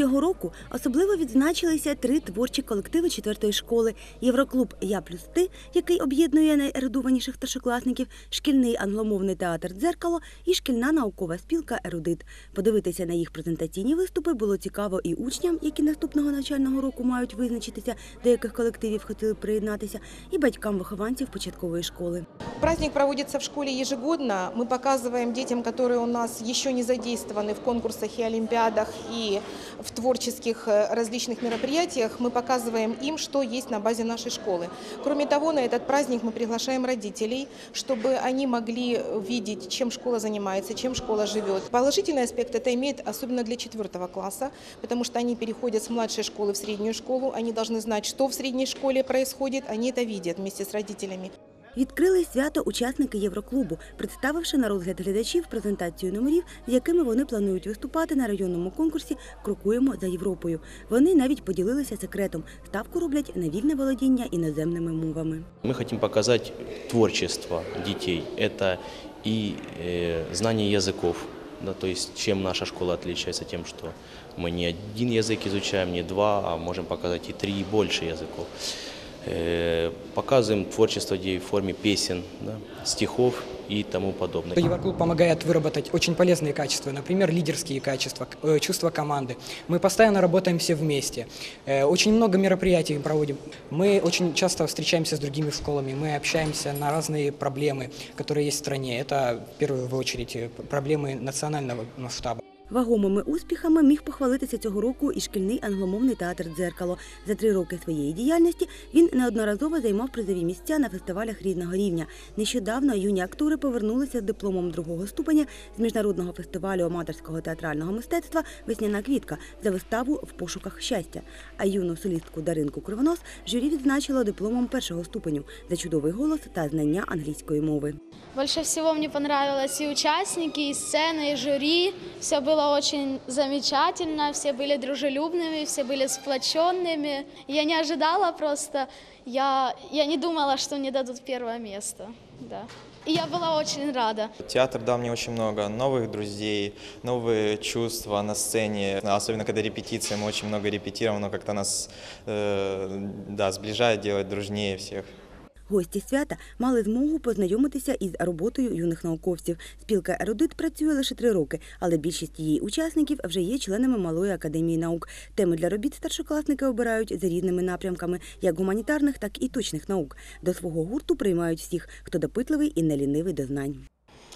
Цього року особливо відзначилися три творчі колективи четвертої школи: Євроклуб Я плюс ти, який об'єднує найерудованіших старшокласників, шкільний англомовний театр Дзеркало і шкільна наукова спілка Ерудит. Подивитися на їх презентаційні виступи було цікаво і учням, які наступного навчального року мають визначитися, до яких колективів хотіли б приєднатися, і батькам вихованців початкової школи. Праздник проводится в школе ежегодно. Мы показываем детям, которые у нас еще не задействованы в конкурсах и олимпиадах, и в творческих э, различных мероприятиях, мы показываем им, что есть на базе нашей школы. Кроме того, на этот праздник мы приглашаем родителей, чтобы они могли видеть, чем школа занимается, чем школа живет. Положительный аспект это имеет особенно для четвертого класса, потому что они переходят с младшей школы в среднюю школу, они должны знать, что в средней школе происходит, они это видят вместе с родителями. Відкрили свято учасники Євроклубу, представивши на розгляд глядачів презентацію номерів, з якими вони планують виступати на районному конкурсі Крокуємо за Європою. Вони навіть поділилися секретом. Ставку роблять на вільне володіння іноземними мовами. Мы хотим показать творчество детей. Это и э, знание языков. Да, то есть чем наша школа отличается тем, что мы не один язык изучаем, не два, а можем показать и три, и больше языков. Э, показываем творчество детей в форме песен, да, стихов и тому подобное. Евроклуб помогает выработать очень полезные качества, например, лидерские качества, э, чувство команды. Мы постоянно работаем все вместе. Э, Очень много мероприятий проводим. Мы очень часто встречаемся с другими школами, мы общаемся на разные проблемы, которые есть в стране. Это в первую очередь проблемы национального масштаба. Вагомими успіхами міг похвалитися цього року і шкільний англомовний театр Дзеркало. За три роки своєї діяльності він неодноразово займав призові місця на фестивалях різного рівня. Нещодавно юні актори повернулися з дипломом другого ступеня з міжнародного фестивалю аматорського театрального мистецтва Весняна квітка за виставу в пошуках щастя. А юну солістку Даринку Кривонос журі відзначило дипломом першого ступеню за чудовий голос та знання англійської мови. Больше всего мне понравилось и участники, и сцены, и жюри. Все было очень замечательно, все были дружелюбными, все были сплоченными. Я не ожидала просто, я, я не думала, что мне дадут первое место. Да. И я была очень рада. Театр дал мне очень много новых друзей, новые чувства на сцене. Особенно когда репетиции, мы очень много репетируем, но как-то нас э, да, сближает, делает дружнее всех. Гості свята мали змогу познайомитися із роботою юних науковців. Спілка Ерудит працює лише три роки, але більшість її учасників вже є членами Малої академії наук. Теми для робіт старшокласники обирають за різними напрямками, як гуманітарних, так і точних наук. До свого гурту приймають всіх, хто допитливий і нелінивий до знань.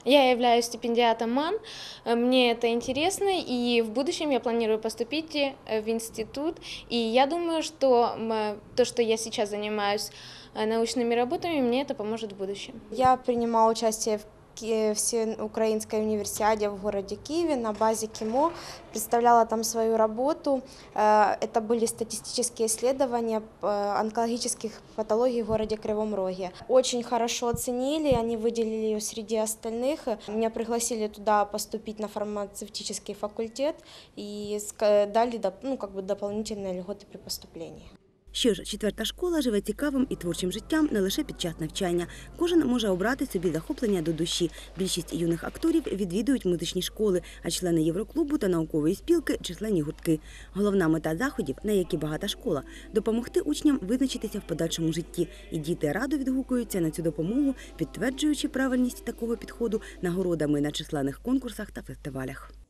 Я являюсь стипендиатом МАН, э, мне это интересно, и в будущем я планирую поступить э, в институт. И я думаю, что м, то, что я сейчас занимаюсь э, научными работами, мне это поможет в будущем. Я принимала участие в Ки- Всеукраинской универсиаде в городе Киеве на базе КИМО, представляла там свою работу. Э, Это были статистические исследования э, онкологических патологий в городе Кривом Роге. Очень хорошо оценили, они выделили ее среди остальных. Меня пригласили туда поступить на фармацевтический факультет и дали ну, как бы дополнительные льготы при поступлении. Що ж, четверта школа живе цікавим і творчим життям не лише під час навчання. Кожен може обрати собі захоплення до душі. Більшість юних акторів відвідують музичні школи, а члени Євроклубу та наукової спілки численні гуртки. Головна мета заходів, на які багата школа, допомогти учням визначитися в подальшому житті. І діти радо відгукуються на цю допомогу, підтверджуючи правильність такого підходу нагородами на численних конкурсах та фестивалях.